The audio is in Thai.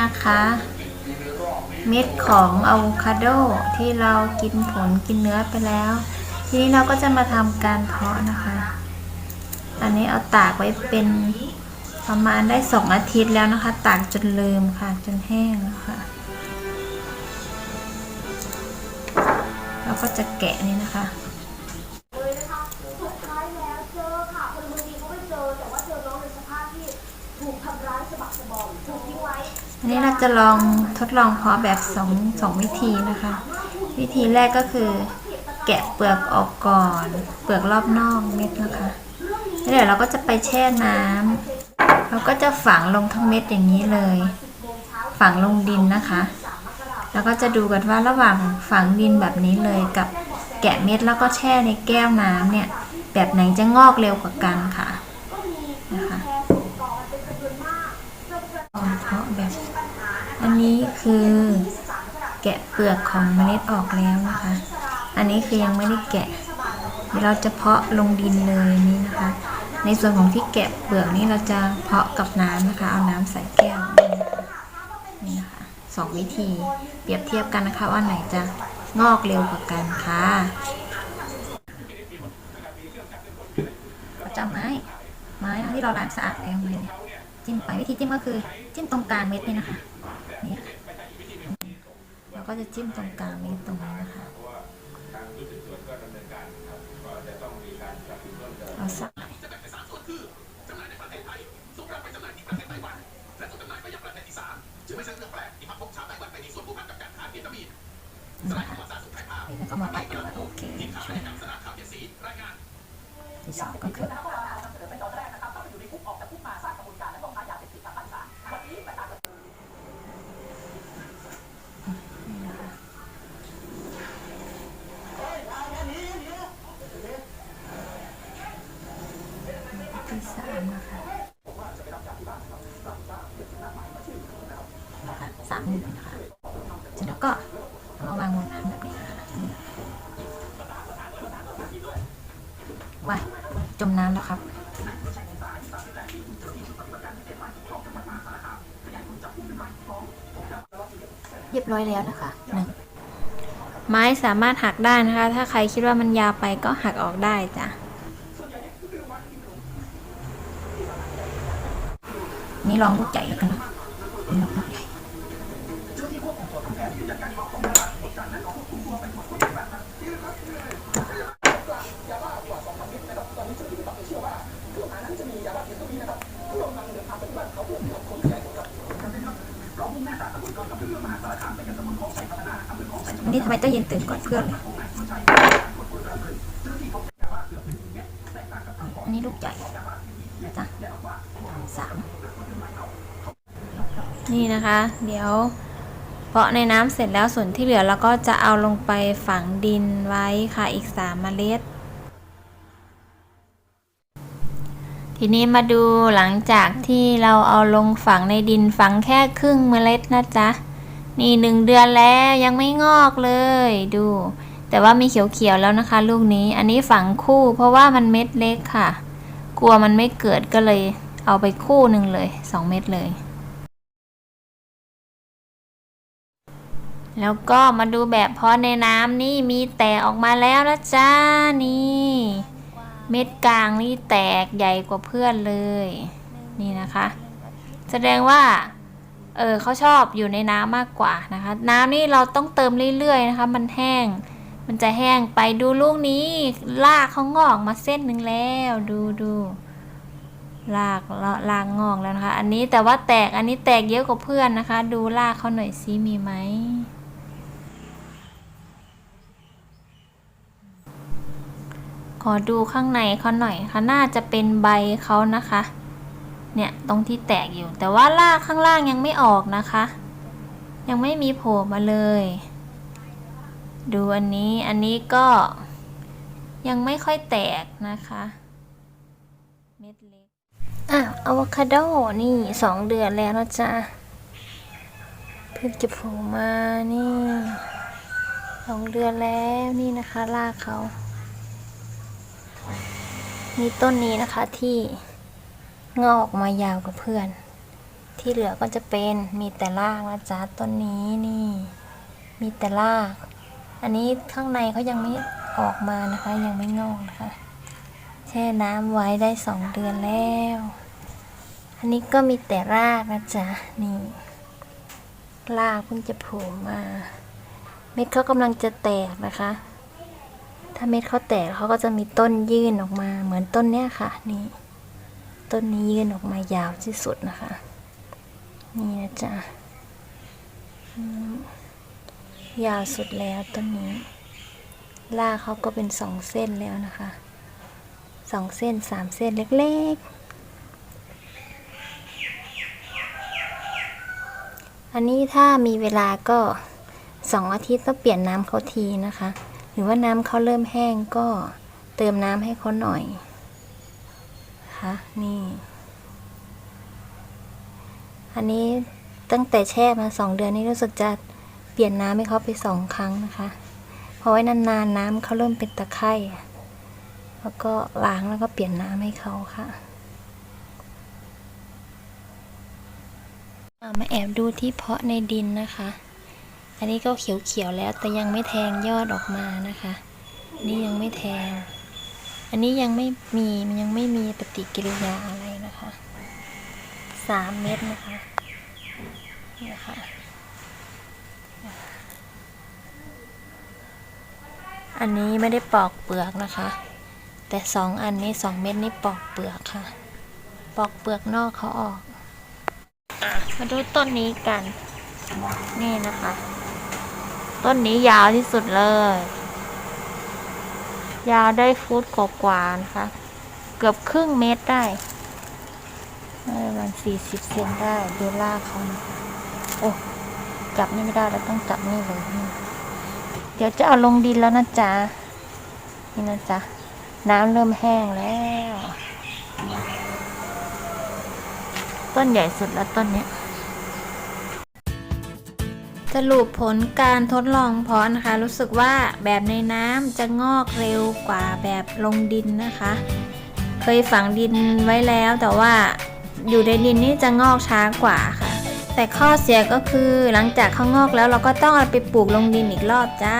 นะคะ เม็ดของอะโวคาโดที่เรากินผลกินเนื้อไปแล้ว ทีนี้เราก็จะมาทำการเพาะนะคะ อันนี้เอาตากไว้เป็นประมาณได้สองอาทิตย์แล้วนะคะ ตากจนลืมค่ะจนแห้งแล้วค่ะเราก็จะแกะนี่นะคะ อันนี้เราจะลองทดลองเพาะแบบสองสองวิธีนะคะ วิธีแรกก็คือ แกะเปลือกออกก่อน เปลือกรอบนอกเม็ดนะคะแล้วเดี๋ยวเราก็จะไปแช่น้ำเราก็จะฝังลงทั้งเม็ดอย่างนี้เลย ฝังลงดินนะคะ แล้วก็จะดูกันว่าระหว่างฝังดินแบบนี้เลยกับแกะเม็ดแล้วก็แช่ในแก้วน้ำเนี่ย แบบไหนจะงอกเร็วกว่ากันค่ะนะคะเพาะแบบ อั นนี้คือแกะเปลือกของเมล็ดออกแล้วนะคะ อันนี้คือยังไม่ได้แกะเดี๋ยวเราจะเพาะลงดินเลยนี่นะคะ ในส่วนของที่แกะเปลือกนี่เราจะเพาะกับน้ำนะคะ เอาน้ำใส่แก้วนี่นะคะสองวิธีเปรียบเทียบกันนะคะว่าไหนจะงอกเร็วกว่ากันค่ะเราจะไม้ไม้ที่เราล้างสะอาดแล้วเลยเนี่ยจิ้มไปวิธีจิ้มก็คือจิ้มตรงกลางเม็ดนี่นะคะ นี่ค่ะเราก็จะจิ้มตรงกลางเม็ดตรงนี้นะคะเอาสักแล้วก็มาปัดก่อนโอเคช่วยที่สองก็คือ ที่ สามนะคะสามหมื่นนะคะเสร็จแล้วก็เอาวางบนน้ำแบบนี้ว้ายจมน้ำแล้วครับเรียบร้อยแล้วนะคะหนึ่งไม้สามารถหักได้นะคะ ถ้าใครคิดว่ามันยาวไปก็หักออกได้จ้ะ นี่ลองลูกใหญ่กันนะนี่ลองลูกใหญ่วันนี้ทำไมต้องเย็นตื่นก่อนเพื่อนเลยอันนี้ลูกใหญ่จ้ะสาม นี่นะคะ เดี๋ยวเพาะในน้ำเสร็จแล้วส่วนที่เหลือเราก็จะเอาลงไปฝังดินไว้ค่ะอีกสามเมล็ด ทีนี้มาดูหลังจากที่เราเอาลงฝังในดินฝังแค่ครึ่งเมล็ดนะจ๊ะ นี่หนึ่งเดือนแล้วยังไม่งอกเลยดู แต่ว่ามีเขียวๆแล้วนะคะ ลูกนี้อันนี้ฝังคู่เพราะว่ามันเม็ดเล็กค่ะ กลัวมันไม่เกิดก็เลย เอาไปคู่หนึ่งเลยสองเม็ดเลย แล้วก็มาดูแบบเพาะในน้ำนี่มีแตกออกมาแล้วนะจ้านี่ เม็ดกลางนี่แตกใหญ่กว่าเพื่อนเลย นี่นะคะ แสดงว่าเออเขาชอบอยู่ในน้ำมากกว่านะคะ น้ำนี่เราต้องเติมเรื่อยๆนะคะ มันแห้ง มันจะแห้งไปดูลูกนี้ลากเขางอกมาเส้นหนึ่งแล้วดูดูลากละลากงอกแล้วนะคะ อันนี้แต่ว่าแตกอันนี้แตกเยอะกว่าเพื่อนนะคะ ดูลากเขาหน่อยซิมีไหม ขอดูข้างในเขาหน่อยค่ะน่าจะเป็นใบเขานะคะ เนี่ยตรงที่แตกอยู่ แต่ว่ารากข้างล่างยังไม่ออกนะคะ ยังไม่มีโผล่มาเลย ดูอันนี้อันนี้ก็ยังไม่ค่อยแตกนะคะ เม็ดเล็กอะอะโวคาโดนี่สองเดือนแล้วนะจ๊ะเพิ่งจะโผล่มานี่สองเดือนแล้วนี่นะคะรากเขา มีต้นนี้นะคะที่งอกออกมายาวกว่าเพื่อน ที่เหลือก็จะเป็นมีแต่รากนะจ๊ะต้นนี้นี่ มีแต่ราก อันนี้ข้างในเขายังไม่ออกมานะคะ ยังไม่งอกนะคะ แช่น้ำไว้ได้สองเดือนแล้ว อันนี้ก็มีแต่รากนะจ๊ะนี่รากเพิ่งจะโผล่มา เม็ดเขากำลังจะแตกนะคะ ถ้าเม็ดเขาแตกเขาก็จะมีต้นยื่นออกมา เหมือนต้นเนี้ยค่ะ นี่ ต้นนี้ยื่นออกมายาวที่สุดนะคะ นี่นะจ๊ะยาวสุดแล้วต้นนี้รากเขาก็เป็นสองเส้นแล้วนะคะ สองเส้นสามเส้นเล็กๆ อันนี้ถ้ามีเวลาก็สองอาทิตย์ต้องเปลี่ยนน้ำเขาทีนะคะ หรือว่าน้ำเขาเริ่มแห้งก็เติมน้ำให้เขาหน่อยนะคะนี่ อันนี้ตั้งแต่แช่มาสองเดือนนี้รู้สึกจะเปลี่ยนน้ำให้เขาไปสองครั้งนะคะพราะไว้นานๆน้ำเขาเริ่มเป็นตะไคร่แล้วก็ล้างแล้วก็เปลี่ยนน้ำให้เขาค่ะเอามาแอบดูที่เพาะในดินนะคะ อันนี้ก็เขียวๆแล้วแต่ยังไม่แทงยอดออกมานะคะ นี่ยังไม่แทง อันนี้ยังไม่มีมันยังไม่มีปฏิกิริยาอะไรนะคะสามเม็ดนะคะนี่ค่ะอันนี้ไม่ได้ปอกเปลือกนะคะ แต่สองอันนี้สองเม็ดนี้ปอกเปลือกค่ะ ปอกเปลือกนอกเขาออกอมาดูต้นนี้กัน นี่นะคะ ต้นนี้ยาวที่สุดเลย ยาวได้ฟุตกว่านะคะ เกือบครึ่งเมตรได้ประมาณสี่สิบเซนได้ดูลากเขานะคะโอ้จับนี่ไม่ได้แล้วต้องจับนี่เลยเดี๋ยวจะเอาลงดินแล้วนะจ๊ะนี่นะจ๊ะน้ำเริ่มแห้งแล้ว ต้นใหญ่สุดแล้วต้นเนี้ย สรุปผลการทดลองเพาะนะคะ รู้สึกว่าแบบในน้ำจะงอกเร็วกว่าแบบลงดินนะคะ เคยฝังดินไว้แล้วแต่ว่าอยู่ในดินนี่จะงอกช้ากว่าค่ะ แต่ข้อเสียก็คือหลังจากเขางอกแล้วเราก็ต้องเอาไปปลูกลงดินอีกรอบจ้า